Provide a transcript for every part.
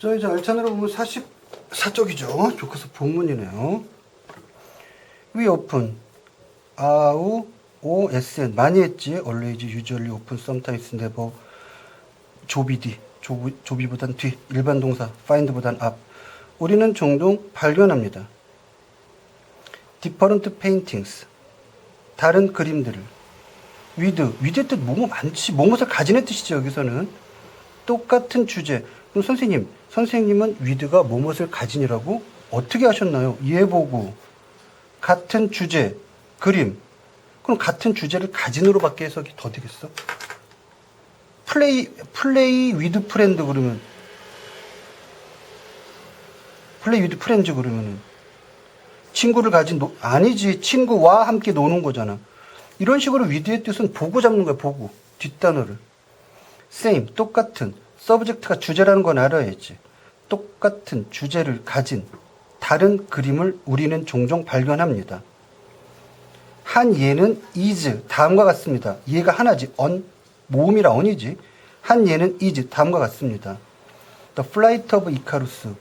자, 이제 알찬으로 보면 44쪽이죠. 교과서 본문이네요. 위 오픈. 아우, 오, SN. 많이 했지. always, usually, open, sometimes, never. 조비디. 조비, 조비보단 뒤. 일반 동사. find보단 앞. 우리는 종종 발견합니다. different paintings. 다른 그림들을. with. with의 뜻 뭐뭐 많지. 뭐뭇을 가지는 뜻이죠. 여기서는. 똑같은 주제. 그럼 선생님, 선생님은 with가 뭐뭇을 가진이라고 어떻게 하셨나요? 예보고 같은 주제, 그림. 그럼 같은 주제를 가진으로 밖에 해석이 더 되겠어? 플레이, 플레이 위드 프렌드 그러면 플레이 위드 프렌즈 그러면은 친구를 가진 노- 아니지 친구와 함께 노는 거잖아. 이런 식으로 위드의 뜻은 보고 잡는 거야 보고 뒷단어를. same 똑같은 서브젝트가 주제라는 건 알아야지. 똑같은 주제를 가진 다른 그림을 우리는 종종 발견합니다. 한 예는 is 다음과 같습니다. 얘가 하나지 on 모음이라 on이지. 한 예는 is 다음과 같습니다. The Flight of Icarus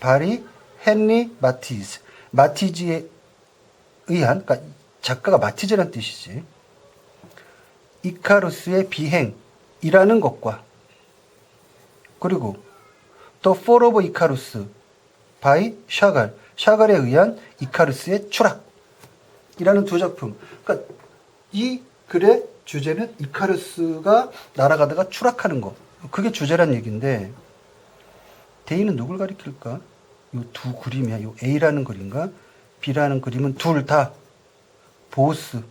바리 헨리 마티즈 마티즈에 의한 그러니까 작가가 마티즈란 뜻이지. 이카루스의 비행이라는 것과 그리고 The Fall of Icarus by 샤갈 샤갈에 의한 이카루스의 추락이라는 두 작품. 그러니까 이 글의 주제는 이카루스가 날아가다가 추락하는 거. 그게 주제란 얘기인데 대인은 누굴 가리킬까? 요 두 그림이야. 요 A라는 그림과 B라는 그림은 둘 다 보스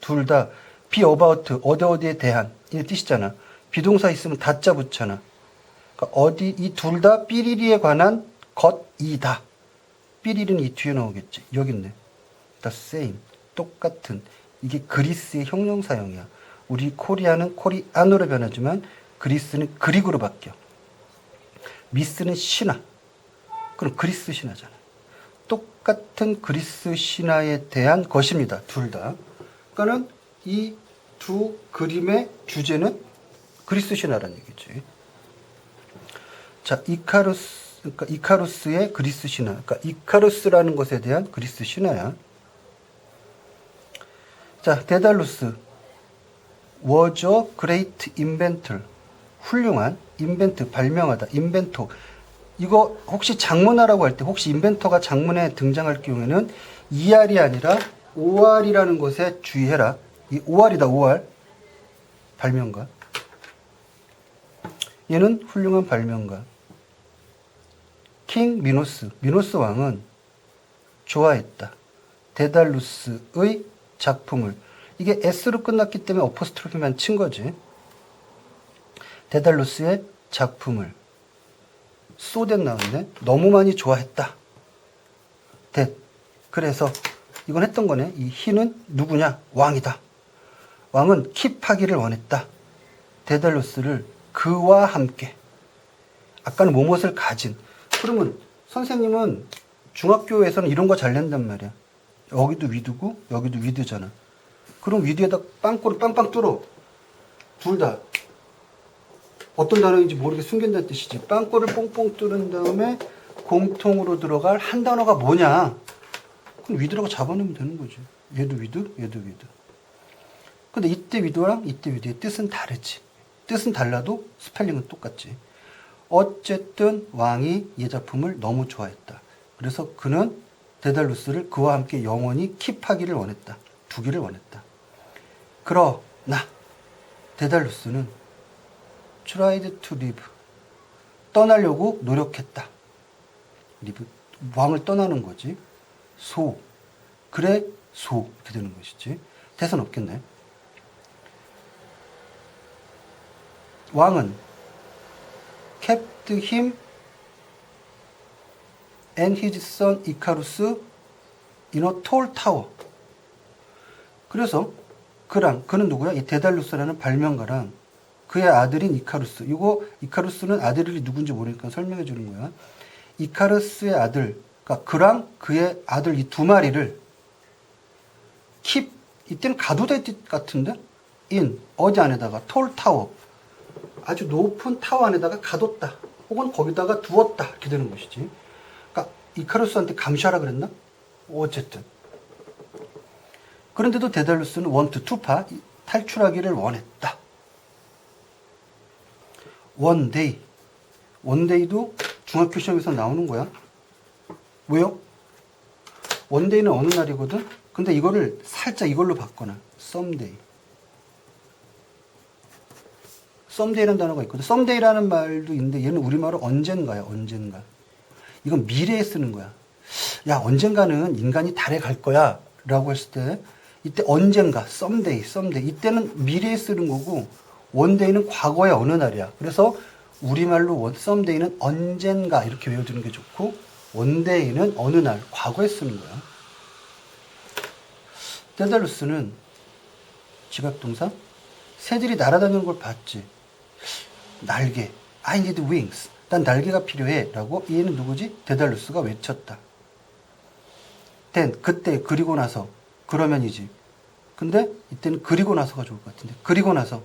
둘 다 be about 어디 어디에 대한 이 뜻이잖아. 비동사 있으면 다자 붙잖아. 그러니까 어디 이 둘 다 삐리리에 관한 것이다. 삐리리는 이 뒤에 나오겠지. 여기 있네. the same 똑같은 이게 그리스의 형용사형이야. 우리 코리아는 코리안으로 변하지만 그리스는 그릭으로 바뀌어. 미스는 신화. 그럼 그리스 신화잖아. 똑같은 그리스 신화에 대한 것입니다. 둘 다. 그러니까는 이 두 그림의 주제는 그리스 신화라는 얘기지. 자, 이카루스, 그러니까 이카루스의 그리스 신화. 그러니까 이카루스라는 것에 대한 그리스 신화야. 자, 데달루스. was a great inventor. 훌륭한 인벤트 발명하다. 인벤토. 이거 혹시 장문하라고 할 때 혹시 인벤터가 장문에 등장할 경우에는 2R이 아니라 5R이라는 것에 주의해라. 이 5R이다, 5R. 발명가. 얘는 훌륭한 발명가. 킹 미노스. 미노스 왕은 좋아했다. 데달루스의 작품을. 이게 S로 끝났기 때문에 어포스트로피만 친 거지. 데달루스의 작품을. 쏘댓 나왔네. 너무 많이 좋아했다. 대. 그래서 이건 했던 거네. 이 희는 누구냐? 왕이다. 왕은 킵하기를 원했다. 데달루스를 그와 함께. 아까는 뭐뭇을 가진. 그러면 선생님은 중학교에서는 이런 거 잘 낸단 말이야. 여기도 위드고 여기도 위드잖아. 그럼 위드에다 빵꼬를 빵빵 뚫어. 둘 다. 어떤 단어인지 모르게 숨긴다는 뜻이지. 빵꼬를 뽕뽕 뚫은 다음에 공통으로 들어갈 한 단어가 뭐냐? 그럼 위드라고 잡아놓으면 되는 거지. 얘도 위드, 얘도 위드. 근데 이때 위드랑 이때 위드의 뜻은 다르지. 뜻은 달라도 스펠링은 똑같지. 어쨌든 왕이 이 작품을 너무 좋아했다. 그래서 그는 데달루스를 그와 함께 영원히 킵하기를 원했다. 두기를 원했다. 그러나 데달루스는 tried to live 떠나려고 노력했다. 리브 왕을 떠나는 거지. 소 그래 소 이렇게 되는 것이지. 대선 없겠네. 왕은 kept him and his son Icarus in a tall tower. 그래서 그랑 그는 누구야? 이 데달루스라는 발명가랑 그의 아들인 이카루스. 이거 이카루스는 아들이 누군지 모르니까 설명해 주는 거야. 이카루스의 아들, 그러니까 그랑 그의 아들 이 두 마리를 킵 이때는 가두다 뜻 같은데 인 어디 안에다가 톨 타워 아주 높은 타워 안에다가 가뒀다. 혹은 거기다가 두었다 이렇게 되는 것이지. 그러니까 이카루스한테 감시하라 그랬나? 어쨌든. 그런데도 데달루스는 원투 투파 탈출하기를 원했다. 원데이. 원데이도 중학교 시험에서 나오는 거야. 왜요? 원데이는 어느 날이거든? 근데 이거를 살짝 이걸로 바꿔놔. 썸데이. 썸데이라는 단어가 있거든. 썸데이라는 말도 있는데 얘는 우리말로 언젠가야, 언젠가. 이건 미래에 쓰는 거야. 야, 언젠가는 인간이 달에 갈 거야. 라고 했을 때, 이때 언젠가, 썸데이, 썸데이. 이때는 미래에 쓰는 거고, 원데이는 과거의 어느 날이야. 그래서 우리말로 원, 썸데이는 언젠가 이렇게 외워두는 게 좋고, 원데이는 어느 날, 과거에 쓰는 거야. 데달루스는 지각동사 새들이 날아다니는 걸 봤지. 날개. I need wings. 난 날개가 필요해. 라고 얘는 누구지? 데달루스가 외쳤다. then, 그때, 그리고 나서. 그러면이지. 근데 이때는 그리고 나서가 좋을 것 같은데. 그리고 나서.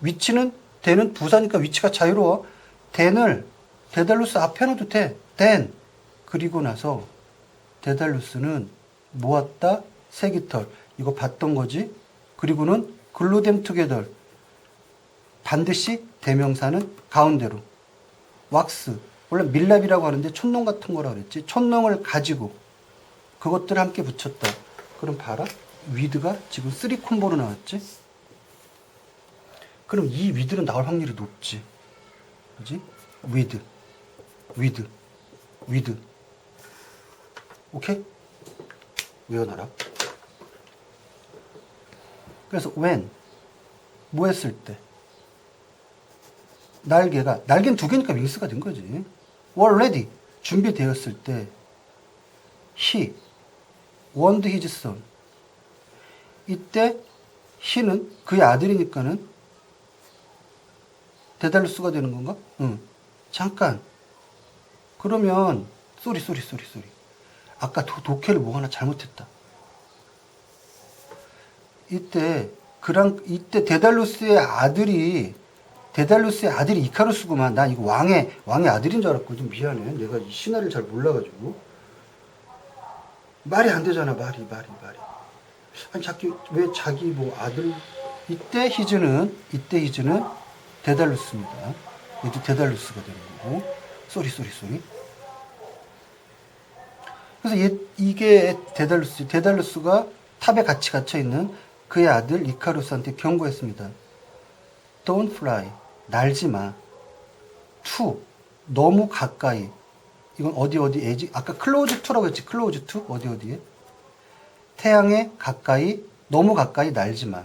위치는, then은 부사니까 위치가 자유로워. then을 데달루스 앞에 놔도 돼. then. 그리고 나서 데달루스는 모았다 세 깃털 이거 봤던 거지 그리고는 글루뎀 투게더 반드시 대명사는 가운데로. 왁스 원래 밀랍이라고 하는데 촌농 같은 거라 그랬지. 촌농을 가지고 그것들을 함께 붙였다. 그럼 봐라. 위드가 지금 쓰리 콤보로 나왔지? 그럼 이 위드는 나올 확률이 높지. 그지? 위드 위드 위드. 오케이? 외워놔라. 그래서 when 뭐 했을 때 날개가 날개는 두 개니까 윙스가 된 거지. were ready 준비되었을 때 he warned his son 이때 he는 그의 아들이니까는 데달루스가 되는 건가? 응. 잠깐. 그러면 쏘리 쏘리 쏘리 쏘리. 아까 도, 독해를 뭐 하나 잘못했다. 이때 그랑 이때 데달루스의 아들이 데달루스의 아들이 이카루스구만. 난 이거 왕의 왕의 아들인 줄 알았거든. 미안해. 내가 이 신화를 잘 몰라가지고 말이 안 되잖아. 말이 말이 말이. 아니 자기 왜 자기 뭐 아들 이때 히즈는 이때 히즈는 데달루스입니다. 얘도 데달루스가 되는 거고. 쏘리 쏘리 쏘리. 그래서 얘, 이게 데달루스, 데달루스가 탑에 같이 갇혀 있는 그의 아들 이카루스한테 경고했습니다. Don't fly. 날지 마. to. 너무 가까이. 이건 어디 어디에지? 아까 close to라고 했지. close to? 어디 어디에? 태양에 가까이, 너무 가까이 날지 마.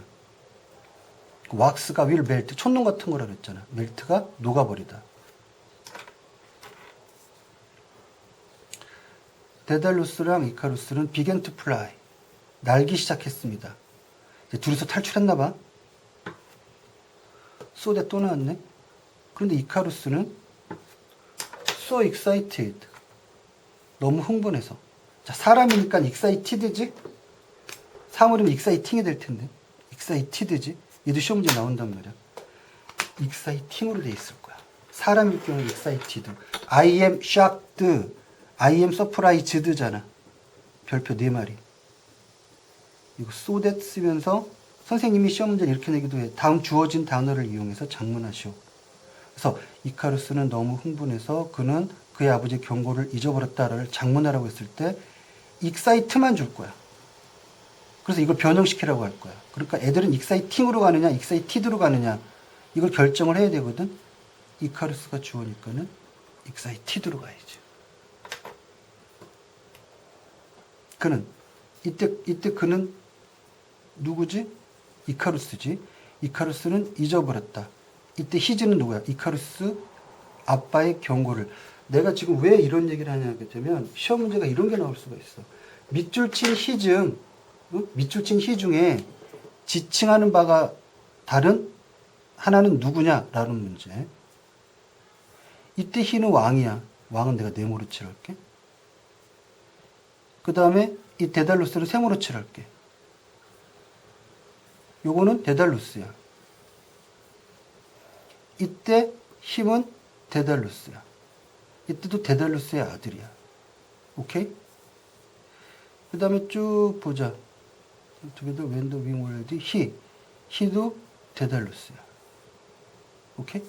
왁스가 will melt. 촛농 같은 거라 그랬잖아. 멜트가 녹아버리다. 데달루스랑 이카루스는 비겐 투 플라이 날기 시작했습니다. 둘이서 탈출했나 봐. 쏘데 또 나왔네. 그런데 이카루스는 so excited 너무 흥분해서 자 사람이니까 excited지 사물이면 exciting이 될 텐데 excited지 얘도 시험 문제 나온단 말이야. exciting으로 돼 있을 거야. 사람일 경우 excited I am shocked I am surprised잖아. 별표 네 마리. 이거 so that 쓰면서 선생님이 시험 문제를 이렇게 내기도 해. 다음 주어진 단어를 이용해서 장문하시오. 그래서 이카루스는 너무 흥분해서 그는 그의 아버지의 경고를 잊어버렸다를 장문하라고 했을 때 익사이트만 줄 거야. 그래서 이걸 변형시키라고 할 거야. 그러니까 애들은 익사이팅으로 가느냐, 익사이티드로 가느냐 이걸 결정을 해야 되거든. 이카루스가 주어니까는 익사이티드로 가야지. 그는 이때 이때 그는 누구지? 이카루스지. 이카루스는 잊어버렸다. 이때 히즈는 누구야? 이카루스 아빠의 경고를. 내가 지금 왜 이런 얘기를 하냐게 되면 시험 문제가 이런 게 나올 수가 있어. 밑줄 친 응? 밑줄 친 히 중에 지칭하는 바가 다른 하나는 누구냐라는 문제. 이때 히는 왕이야. 왕은 내가 네모로 칠할게. 그 다음에 이 데달루스를 세모로 칠할게. 요거는 데달루스야. 이때 힘은 데달루스야. 이때도 데달루스의 아들이야. 오케이? 그 다음에 쭉 보자. wing were ready. he. he도 데달루스야. 오케이?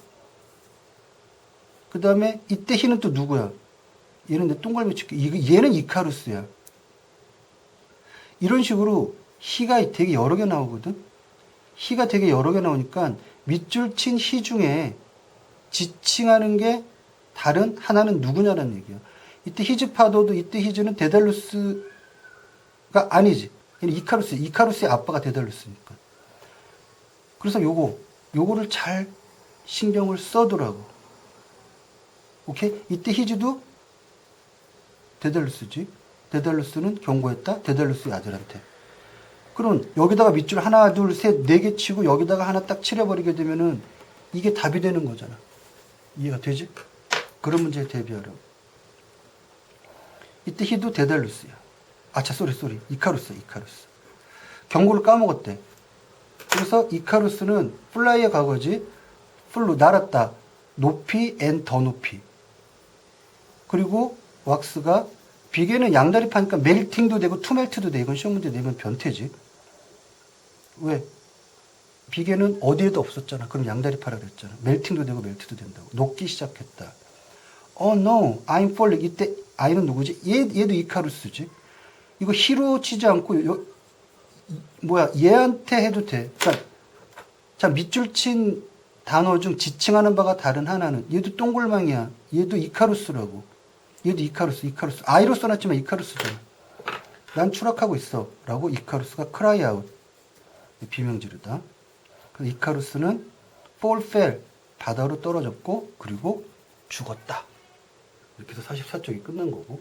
그 다음에 이때 he는 또 누구야? 얘는 내 동글미 칠게. 이- 얘는 이카루스야. 이런 식으로 he가 되게 여러 개 나오거든? He가 되게 여러 개 나오니까 밑줄 친 he 중에 지칭하는 게 다른 하나는 누구냐라는 얘기야. 이때 히즈 파도도 이때 히즈는 데달루스가 아니지. 이카루스, 이카루스의 아빠가 데달루스니까. 그래서 요거, 요거를 잘 신경을 써두라고. 오케이? 이때 히즈도 데달루스지. 데달루스는 경고했다. 데달루스의 아들한테. 그럼 여기다가 밑줄 하나, 둘, 셋, 네 개 치고 여기다가 하나 딱 칠해버리게 되면은 이게 답이 되는 거잖아. 이해가 되지? 그런 문제에 대비하려고. 이때 히도 데달루스야. 아차, 쏘리, 쏘리. 이카루스, 이카루스. 경고를 까먹었대. 그래서 이카루스는 플라이의 과거지. 플루, 날았다. 높이, 앤더 높이. 그리고 왁스가 비계는 양다리 파니까 멜팅도 되고 투멜트도 돼. 이건 시험 문제 내면 변태지. 왜? 비계는 어디에도 없었잖아. 그럼 양다리 파라 그랬잖아. 멜팅도 되고 멜트도 된다고. 녹기 시작했다. Oh no, I'm falling. 이때 I는 누구지? 얘, 얘도 이카루스지. 이거 히로 치지 않고 요, 이- 뭐야 얘한테 해도 돼. 그러니까 자 밑줄 친 단어 중 지칭하는 바가 다른 하나는 얘도 동글망이야. 얘도 이카루스라고. 얘도 이카루스, 이카루스. 아이로 써놨지만 이카루스잖아. 난 추락하고 있어. 라고 이카루스가 크라이 아웃. 비명 지르다. 그래서 이카루스는 fall. 바다로 떨어졌고, 그리고 죽었다. 이렇게 해서 44쪽이 끝난 거고.